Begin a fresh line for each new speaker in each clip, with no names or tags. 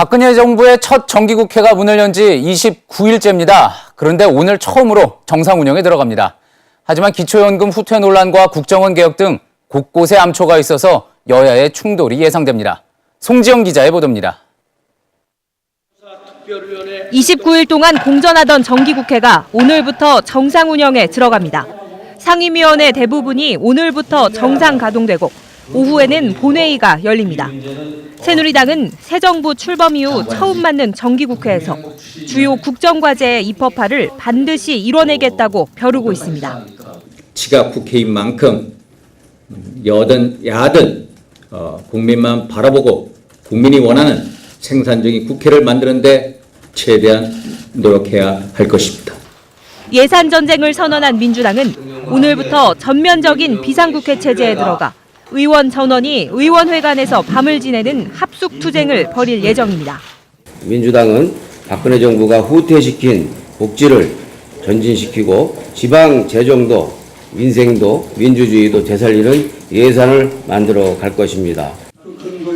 박근혜 정부의 첫 정기국회가 문을 연 지 29일째입니다. 그런데 오늘 처음으로 정상 운영에 들어갑니다. 하지만 기초연금 후퇴 논란과 국정원 개혁 등 곳곳에 암초가 있어서 여야의 충돌이 예상됩니다. 송지영 기자의 보도입니다.
29일 동안 공전하던 정기국회가 오늘부터 정상 운영에 들어갑니다. 상임위원회 대부분이 오늘부터 정상 가동되고 오후에는 본회의가 열립니다. 새누리당은 새 정부 출범 이후 처음 맞는 정기국회에서 주요 국정과제의 입법화를 반드시 이뤄내겠다고 벼르고 있습니다.
지각 국회인 만큼 여든 야든 어, 국민만 바라보고 국민이 원하는 생산적인 국회를 만드는데 최대한 노력해야 할 것입니다.
예산 전쟁을 선언한 민주당은 오늘부터 전면적인 비상국회 체제에 들어가 의원 전원이 의원회관에서 밤을 지내는 합숙 투쟁을 벌일 예정입니다.
민주당은 박근혜 정부가 후퇴시킨 복지를 전진시키고 지방 재정도 민생도 민주주의도 되살리는 예산을 만들어 갈 것입니다.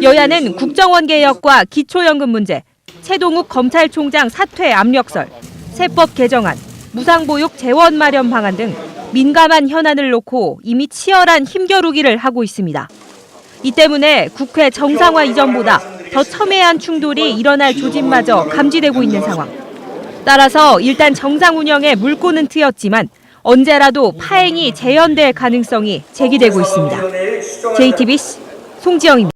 여야는 국정원 개혁과 기초연금 문제, 최동욱 검찰총장 사퇴 압력설, 세법 개정안, 무상보육 재원 마련 방안 등 민감한 현안을 놓고 이미 치열한 힘겨루기를 하고 있습니다. 이 때문에 국회 정상화 이전보다 더 첨예한 충돌이 일어날 조짐마저 감지되고 있는 상황. 따라서 일단 정상 운영에 물꼬는 트였지만 언제라도 파행이 재현될 가능성이 제기되고 있습니다. JTBC 송지영입니다.